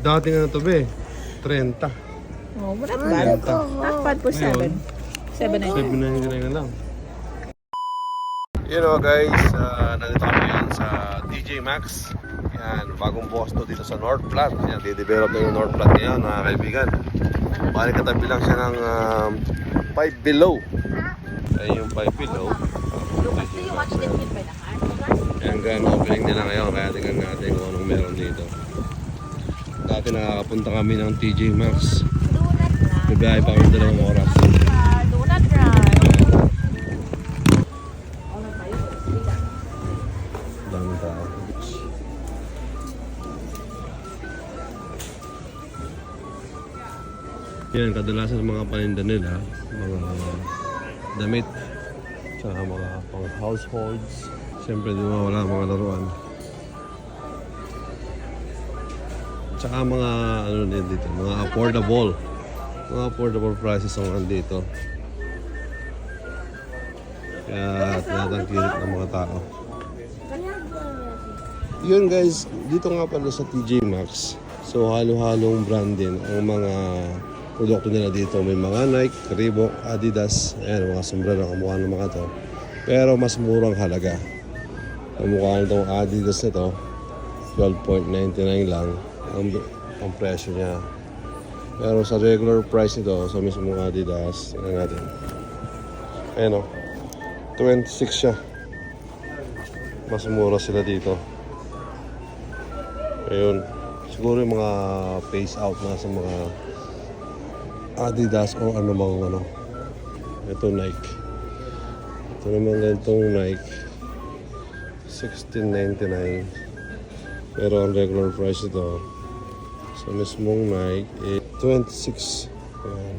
Dati nga to be, 30. Oh, not bad. Not bad for seven. Seven I think. 799 na lang. You know guys, uh, nandito kami yan sa DJ Max. Yan, bagong boss to dito sa North Platte. Yan, didevelop na yung North Platte ngayon, mga kaibigan. Bali katabi lang siya ng um, 5 below. Ayun yung 5 below. Yan, grand opening nila ngayon. Kaya tingnan natin kung anong meron dito. Dati nakakapunta kami ng TJ Maxx. Bibiyahe pa kami dalawang oras. Dami tao. Yan, kadalasan ng mga paninda nila, mga damit, tsaka mga pang households. Siyempre, di mawala mga laruan. Tsaka mga, ano din dito, mga affordable. Mga affordable prices ang andito. Kaya tinatangkilik ng mga tao. Yun guys, dito nga pala sa TJ Maxx. So halo-halong brand din ang mga produkto nila dito. May mga Nike, Reebok, Adidas, ayan, mga sombrero ang mukha ng mga to. Pero mas murang halaga. Ang mukha nitong Adidas na to, 12.99 lang ang, ang presyo niya. Pero sa regular price nito, sa mismong Adidas, tingnan natin. Ayan o, 26 siya. Mas mura sila dito. Ayun. Siguro yung mga face out na sa mga Adidas o ano bang ano. Ito Nike. Ito naman ganitong Nike. 16.99. Pero ang regular price ito sa mismong Nike eh, 26. Ayan.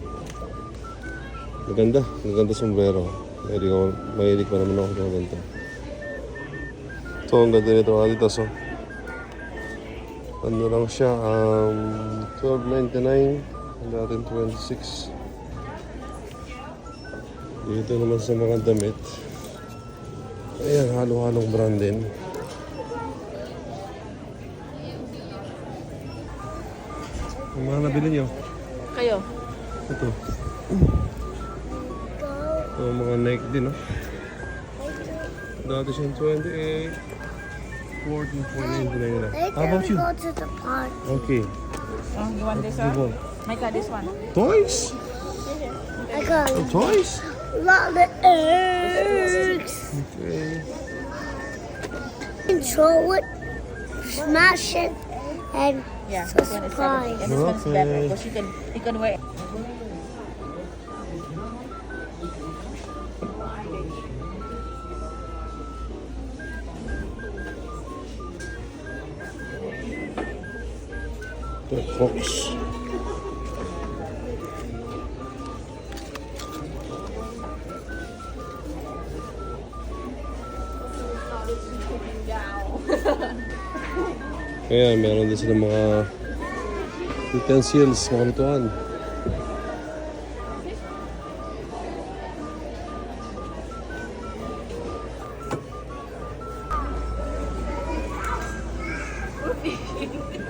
Maganda. Maganda sombrero. Mahilig, ako, mahilig pa naman ako mga ganito. Ito ang ganda nito Adidas oh ano lang siya, um, 12.99 ang dating 26 dito naman sa mga damit ayan, halo-halong brand din ang mga nabili nyo Kayo. ito ito mga Nike din no? dati siyang 28 14.99 na how about you? go to the park. okay Oh, you want this one? want? Micah, this one. toys? I got Oh, toys? lot of eggs. okay Control it, smash it, and Yeah, this one is seven. And this one's better because you can you can wear. The Crocs. Kaya meron din sila mga utensils, mga lutuan.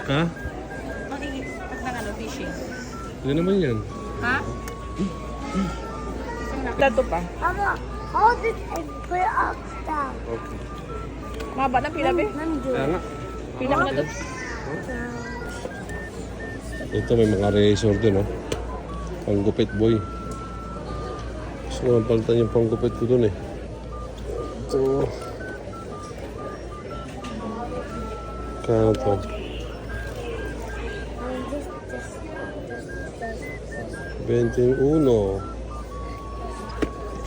Ha? Pag ano, fishing. Ano naman yan? Ha? Dato pa. Mama, hold it and put it up down. Okay. Mahaba na pila, be. Do Kaya nga. Pila ka na doon. Ito may mga razor din, oh. Panggupit boy. Gusto ko palitan yung panggupit ko dun eh. Ito. Kaya to. And this, this, this, this. 21.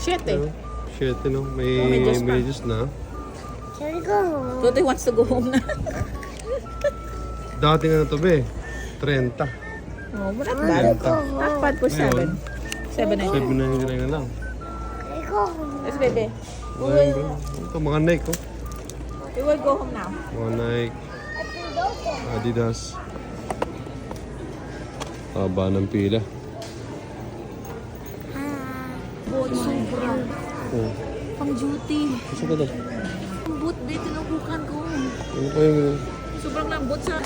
Shit, eh. No? May Oh, pa. medyas na. Can we go home? Tote wants to go home na. Dati nga to be, 30. Oh, bad. go home? Not bad for seven. Seven I think. 799 na lang. Home? Let's baby. We Ayan, will, bro. Ito, mga Nike, oh. we will go home now. Mga Nike, Adidas. Haba ng pila. Boot, sobra. Oh, Pang duty. gusto ko to. Ang boot dito tinubukan ko. Ano pa yung... Sobrang lambot sa...